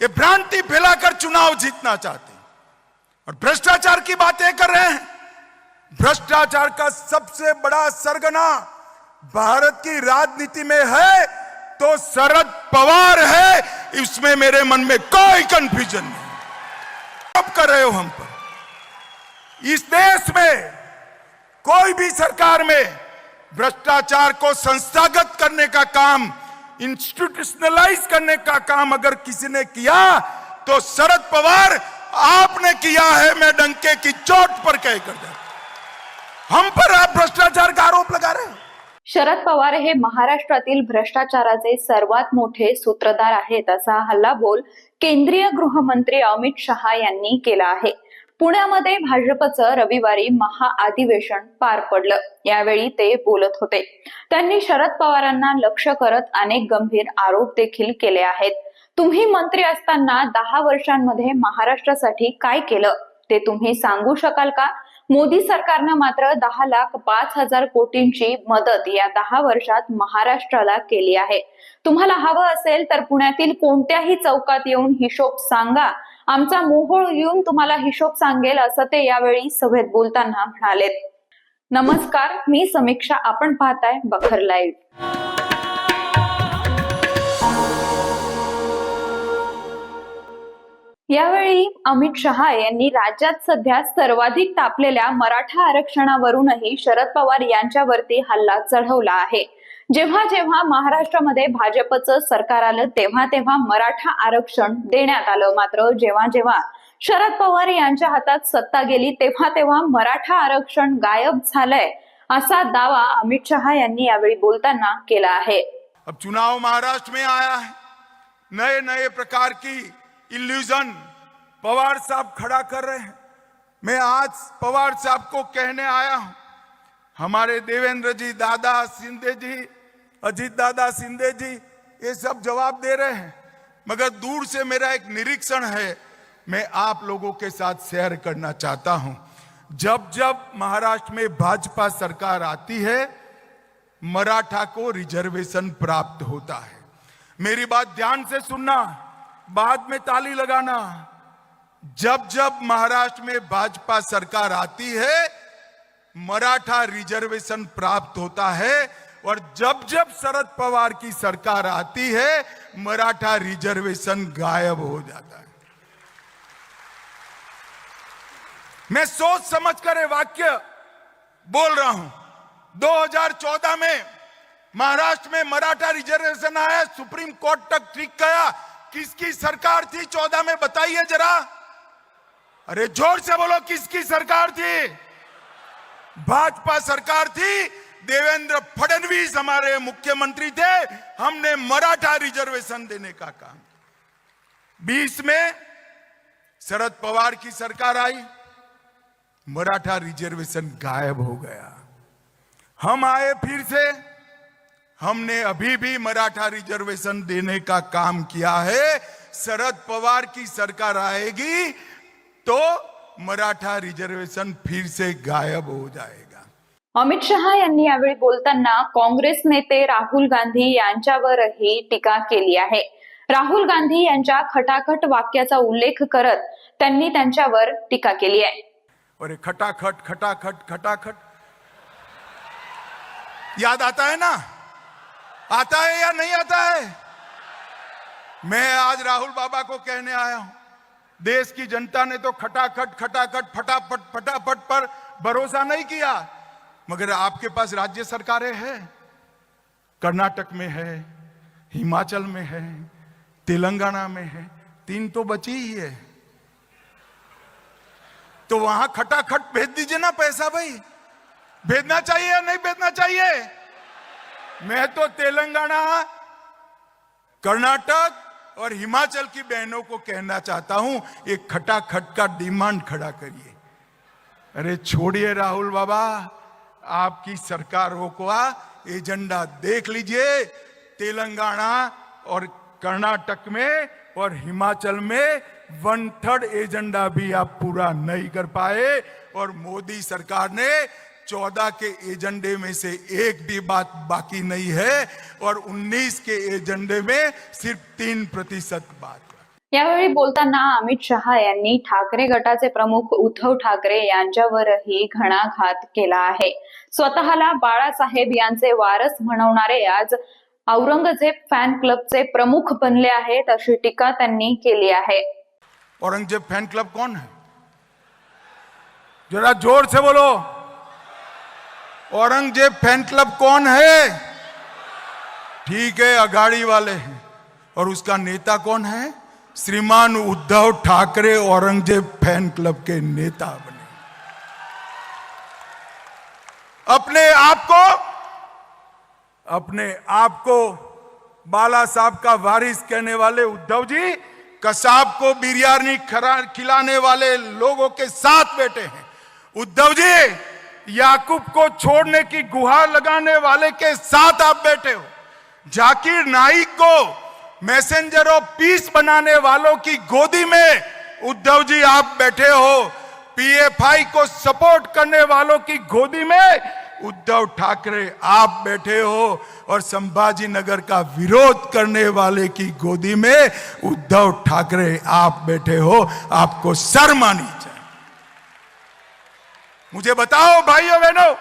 ये भ्रांति फैलाकर चुनाव जीतना चाहते हैं। और भ्रष्टाचार की बातें कर रहे हैं। भ्रष्टाचार का सबसे बड़ा सरगना भारत की राजनीति में है तो शरद पवार है। इसमें मेरे मन में कोई कंफ्यूजन नहीं। अब कर रहे हो हम पर। इस देश में, कोई भी सरकार में भ्रष्टाचार को संस्थागत करने का काम इंस्टीट्यूशनलाइज करने का काम अगर किसी ने किया तो शरद पवार आपने किया है मैं डंके की चोट पर कह कर दे। हम पर आप भ्रष्टाचार का आरोप लगा रहे हैं। शरद पवार हे महाराष्ट्रातील भ्रष्टाचाराचे सर्वात मोठे सूत्रधार आहेत असा हल्लाबोल केंद्रीय गृहमंत्री अमित शहा यांनी केला आहे. पुण्यामध्ये भाजपचं रविवारी महाअधिवेशन पार पडलं. यावेळी ते बोलत होते. त्यांनी शरद पवारांना लक्ष करत अनेक गंभीर आरोप देखील केले आहेत. तुम्ही मंत्री असताना दहा वर्षांमध्ये महाराष्ट्रासाठी काय केलं? ते तुम्ही सांगू शकाल का? मोदी सरकारनं मात्र दहा लाख पाच हजार कोटींची मदत या दहा वर्षात महाराष्ट्राला केली आहे. तुम्हाला हवं असेल तर पुण्यातील कोणत्याही चौकात येऊन हिशोब सांगा. आमचा मोहोळ येऊन तुम्हाला हिशोब सांगेल असं ते यावेळी सभेत बोलताना म्हणालेत. नमस्कार मी समीक्षा आपण पाहताय बखर लाईव्ह. यावेळी अमित शहा यांनी राज्यात सध्या सर्वाधिक तापलेल्या मराठा आरक्षणावरूनही शरद पवार यांच्यावरती हल्ला चढवला आहे. जेव्हा जेव्हा महाराष्ट्रामध्ये भाजपचं सरकार आलं तेव्हा तेव्हा मराठा आरक्षण देण्यात आलं. मात्र जेव्हा जेव्हा शरद पवार यांच्या हातात सत्ता गेली तेव्हा तेव्हा मराठा आरक्षण गायब झालंय असा दावा अमित शहा यांनी यावेळी बोलताना केला आहे. अब चुनाव महाराष्ट्र में आया है। नए नए प्रकार की इल्यूजन पवार साहब खड़ा कर रहे हैं। मैं आज पवार साहब को कहने आया हूं। हमारे देवेंद्र जी दादा सिंधे जी अजीत दादा सिंधे जी, ये सब जवाब दे रहे हैं। मगर दूर से मेरा एक निरीक्षण है, मैं आप लोगों के साथ शेयर करना चाहता हूँ। जब जब महाराष्ट्र में भाजपा सरकार आती है, मराठा को रिजर्वेशन प्राप्त होता है। मेरी बात ध्यान से सुनना, बाद में ताली लगाना। जब जब महाराष्ट्र में भाजपा सरकार आती है, मराठा रिजर्वेशन प्राप्त होता है और जब जब शरद पवार की सरकार आती है, मराठा रिजर्वेशन गायब हो जाता है। मैं सोच समझ कर वाक्य बोल रहा हूँ। 2014 में महाराष्ट्र में मराठा रिजर्वेशन आया, सुप्रीम कोर्ट तक ठीक गया। किसकी सरकार थी 14 में, बताइए जरा। अरे ज़ोर से बोलो, किसकी सरकार थी? भाजपा सरकार थी देवेंद्र फडणवीस हमारे मुख्यमंत्री थे, हमने मराठा रिजर्वेशन देने का काम 20 में शरद पवार की सरकार आई, मराठा रिजर्वेशन गायब हो गया। हम आए फिर से, हमने अभी भी मराठा रिजर्वेशन देने का काम किया है, शरद पवार की सरकार आएगी तो मराठा रिजर्वेशन फिर से गायब हो जाएगा। अमित शहा यांनी यावेळी बोलताना काँग्रेस नेते राहुल गांधी यांच्यावरही टीका केली आहे. राहुल गांधी यांच्या खटाखट वाक्याचा उल्लेख करत त्यांनी त्यांच्यावर टीका केली आहे. अरे खटाखट खटाखट खटाखट. याद आता है ना? आता है या नहीं आता है? मैं आज राहुल बाबा को कहने आया हूं। देश की जनता ने तो खटाखट खटाखट फटाफट फटाफट पर भरोसा नहीं किया। मगर आपके पास राज्य सरकारें हैं। कर्नाटक में है, हिमाचल में है, तेलंगाना में है, तीन तो बची ही है। तो वहाँ खटाखट भेज दीजिए ना पैसा भाई। भेजना चाहिए या नहीं भेजना चाहिए? मैं तो तेलंगाना, कर्नाटक और हिमाचल की बहनों को कहना चाहता हूँ, एक खटाखट का डिमांड खड़ा करिए। अरे छोड़िए राहुल बाबा। आपकी सरकारों का एजेंडा देख लीजिए, तेलंगाना और कर्नाटक में और हिमाचल में वन थर्ड एजेंडा भी आप पूरा नहीं कर पाए और मोदी सरकार ने चौदह के एजेंडे में से एक भी बात बाकी नहीं है और उन्नीस के एजेंडे में सिर्फ़ तीन प्रतिशत बात यावेळी बोलताना अमित शहा यांनी ठाकरे गटाचे प्रमुख उद्धव ठाकरे यांच्यावरही घणाघात केला आहे. स्वतःला बाळासाहेब यांचे वारस म्हणवणारे आज औरंगजेब फॅन क्लबचे प्रमुख बनले आहेत अशी टीका त्यांनी केली आहे. औरंगजेब फॅन क्लब कोण है? जरा जोर से बोलो. औरंगजेब फैन क्लब कौन है? ठीक है अगाड़ी वाले हैं। और उसका नेता कौन है? श्रीमान उद्धव ठाकरे औरंगज़ेब फ़ैन क्लब के नेता बने। अपने आप को, अपने आप को बाला साहब का वारिस कहने वाले उद्धव जी, कसाब को बिरयानी खिलाने वाले लोगों के साथ बैठे हैं। उद्धव जी, याकूब को छोड़ने की गुहार लगाने वाले के साथ आप बैठे हो। जाकिर नाइक को मैसेंजर ऑफ़ पीस बनाने वालों की गोदी में, उद्धव जी आप बैठे हो पीएफआई को सपोर्ट करने वालों की गोदी में, उद्धव ठाकरे आप बैठे हो और संभाजी नगर का विरोध करने वाले की गोदी में, उद्धव ठाकरे आप बैठे हो, आपको शर्म आनी चाहिए। मुझे बताओ भाइयों बहनों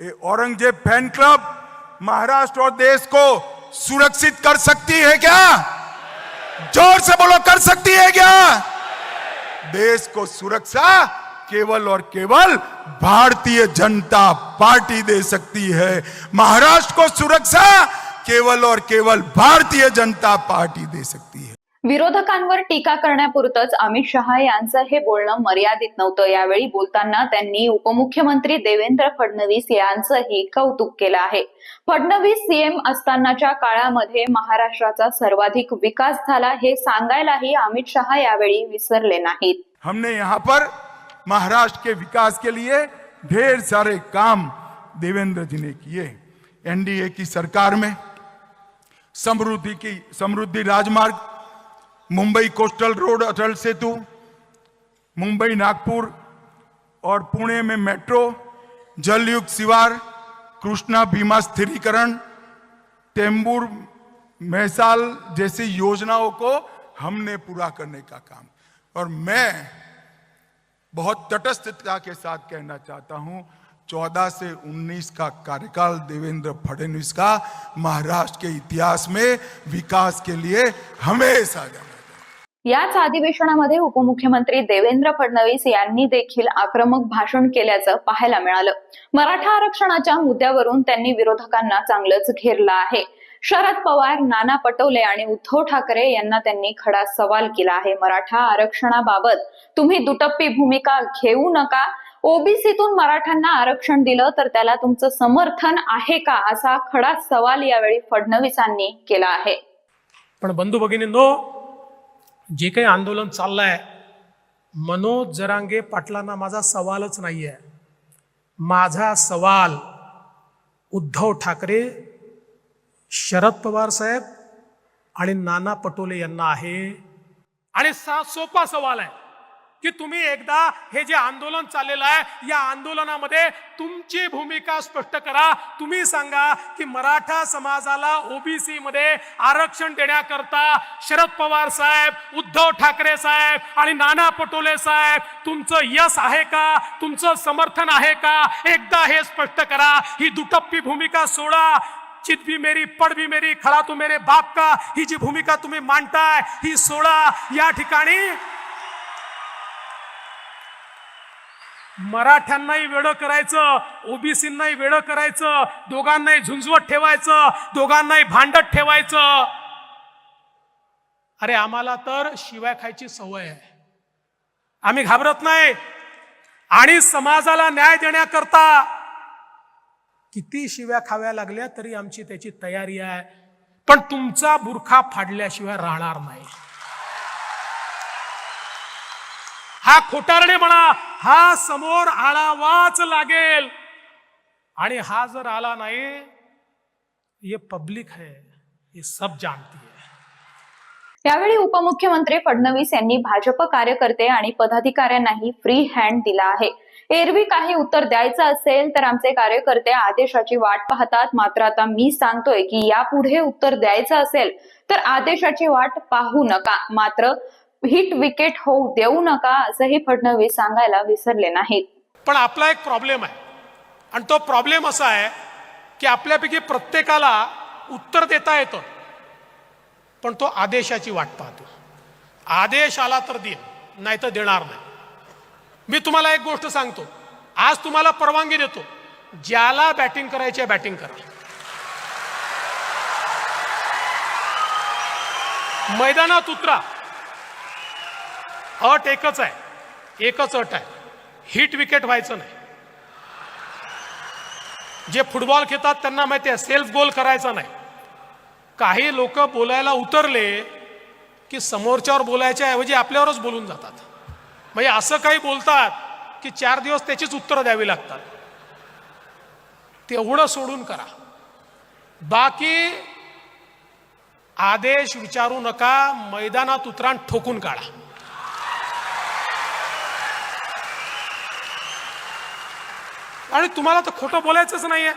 ये औरंगज़ेब फ़ैन क्लब महाराष्ट्र और देश को सुरक्षित कर सकती है क्या? ज़ोर से बोलो, कर सकती है क्या? देश को सुरक्षा केवल और केवल भारतीय जनता पार्टी दे सकती है। महाराष्ट्र को सुरक्षा केवल और केवल भारतीय जनता पार्टी दे सकती है। विरोधकांवर टीका करण्यापुरतच अमित शहा यांचं हे बोलणं मर्यादित नव्हतं. यावेळी बोलताना त्यांनी उपमुख्यमंत्री देवेंद्र फडणवीस यांचंही कौतुक केलं आहे. फडणवीस सीएम असतानाच्या काळामध्ये महाराष्ट्राचा सर्वाधिक विकास झाला हे सांगायलाही अमित शहा यावेळी विसरले नाहीत. हमने यहाँ पर महाराष्ट्र के विकास के लिए ढेर सारे काम देवेंद्र जी ने किए। एनडीए की सरकार में समृद्धि की समृद्धि राजमार्ग मुंबई कोस्टल रोड अटल सेतु, मुंबई नागपुर और पुणे में मेट्रो, जलयुक्त शिवार कृष्णा बीमा स्थिरीकरण टेम्बूर मैसाल जैसी योजनाओं को हमने पूरा करने का काम और मैं बहुत तटस्थता के साथ कहना चाहता हूँ 14 से 19 का कार्यकाल देवेंद्र फडणवीस का महाराष्ट्र के इतिहास में विकास के लिए हमेशा जाना। याच अधिवेशनामध्ये उपमुख्यमंत्री देवेंद्र फडणवीस यांनी देखील आक्रमक भाषण केल्याचं पाहायला मिळालं. मराठा आरक्षणाच्या मुद्द्यावरून त्यांनी विरोधकांना चांगलंच घेरलं आहे. शरद पवार नाना पटोले आणि उद्धव ठाकरे यांना त्यांनी खडा सवाल केला आहे. मराठा आरक्षणाबाबत तुम्ही दुटप्पी भूमिका घेऊ नका. ओबीसीतून मराठ्यांना आरक्षण दिलं तर त्याला तुमचं समर्थन आहे का असा खडा सवाल यावेळी फडणवीसांनी केला आहे. पण बंधू भगिनींनो जे काही आंदोलन चाललंय मनोज जरांगे पाटलांना माझा सवालच नाही आहे माझा सवाल उद्धव ठाकरे शरद पवार साहेब आणि नाना पटोले यांना आहे. आणि सा सोपा सवाल आहे. की तुम्ही एकदा हे जे आंदोलन चाललेलं आहे या आंदोलनामध्ये तुमची भूमिका स्पष्ट करा. तुम्ही सांगा की मराठा समाजाला ओबीसी मध्ये आरक्षण देण्याकरता शरद पवार साहेब उद्धव ठाकरे साहेब आणि नाना पटोले साहेब तुमचं यश आहे का? तुमचं समर्थन आहे का? एकदा हे स्पष्ट करा. ही दुटप्पी भूमिका सोडा. चित भी मेरी पड भी मेरी खडा तू मेरे बाप का. ही जी भूमिका तुम्ही मांडताय ही सोडा. या ठिकाणी मराठ्यांनाही वेडं करायचं ओबीसींनाही वेडं करायचं दोघांनाही झुंजवत ठेवायचं दोघांनाही भांडत ठेवायचं. अरे आम्हाला तर शिवाय खायची सवय आहे. आम्ही घाबरत नाही. आणि समाजाला न्याय देण्याकरता किती शिव्या खाव्या लागल्या तरी आमची त्याची तयारी आहे. पण तुमचा बुरखा फाडल्याशिवाय राहणार नाही. हा खोटारडे म्हणा हा समोर आळावाच लागेल. आणि हा जर आला नाही ये पब्लिक है ये सब जानती है यावेळी उपमुख्यमंत्री फडणवीस यांनी भाजप कार्यकर्ते आणि पदाधिकाऱ्यांनाही फ्री हँड दिला आहे. एरवी काही उत्तर द्यायचं असेल तर आमचे कार्यकर्ते आदेशाची वाट पाहतात. मात्र आता मी सांगतोय की यापुढे उत्तर द्यायचं असेल तर आदेशाची वाट पाहू नका. मात्र हिट विकेट होऊ देऊ नका असंही फडणवीस सांगायला विसरले नाहीत. पण आपला एक प्रॉब्लेम आहे. आणि तो प्रॉब्लेम असा आहे की आपल्यापैकी प्रत्येकाला उत्तर देता येतं. पण तो आदेशाची वाट पाहतो. आदेश आला तर देईन नाही तर देणार नाही. मी तुम्हाला एक गोष्ट सांगतो. आज तुम्हाला परवानगी देतो. ज्याला बॅटिंग करायची आहे बॅटिंग करा. मैदानात उतरा. अट एकच आहे. एकच अट आहे. हिट विकेट व्हायचं नाही. जे फुटबॉल खेळतात त्यांना माहिती आहे सेल्फ गोल करायचा नाही. काही लोक बोलायला उतरले की समोरच्यावर बोलायच्या ऐवजी आपल्यावरच बोलून जातात. म्हणजे असं काही बोलतात की चार दिवस त्याचीच उत्तरं द्यावी लागतात. तेवढं सोडून करा. बाकी आदेश विचारू नका मैदानात उतरान ठोकून काढा. आणि तुम्हाला तर खोटं बोलायचंच नाहीये.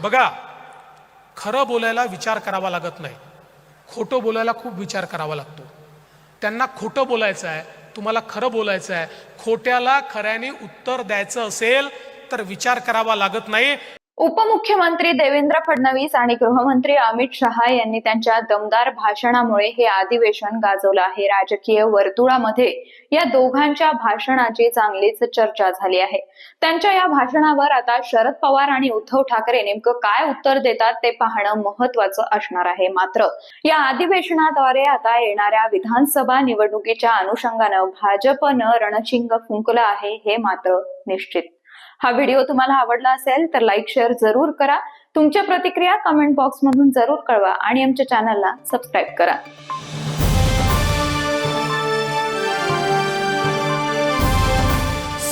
बघा खरं बोलायला विचार करावा लागत नाही. खोटं बोलायला खूप विचार करावा लागतो. त्यांना खोटं बोलायचं आहे तुम्हाला खरं बोलायचं आहे खोट्याला खऱ्याने उत्तर द्यायचं असेल तर विचार करावा लागत नाही. उपमुख्यमंत्री देवेंद्र फडणवीस आणि गृहमंत्री अमित शहा यांनी त्यांच्या दमदार भाषणामुळे हे अधिवेशन गाजवलं आहे. राजकीय वर्तुळामध्ये या दोघांच्या भाषणाची चांगलीच चर्चा झाली आहे. त्यांच्या या भाषणावर आता शरद पवार आणि उद्धव ठाकरे नेमकं काय उत्तर देतात ते पाहणं महत्वाचं असणार आहे. मात्र या अधिवेशनाद्वारे आता येणाऱ्या विधानसभा निवडणुकीच्या अनुषंगानं भाजपनं रणशिंग फुंकलं आहे हे मात्र निश्चित. हा व्हिडिओ तुम्हाला आवडला असेल तर लाईक शेअर जरूर करा. तुमच्या प्रतिक्रिया कमेंट बॉक्स मधून जरूर कळवा आणि आमच्या चॅनलला सबस्क्राईब करा.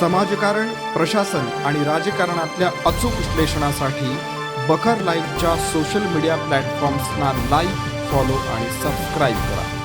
समाजकारण प्रशासन आणि राजकारणातल्या अचूक विश्लेषणासाठी बखर लाईव्हच्या सोशल मीडिया प्लॅटफॉर्म्सना लाईक फॉलो आणि सबस्क्राईब करा.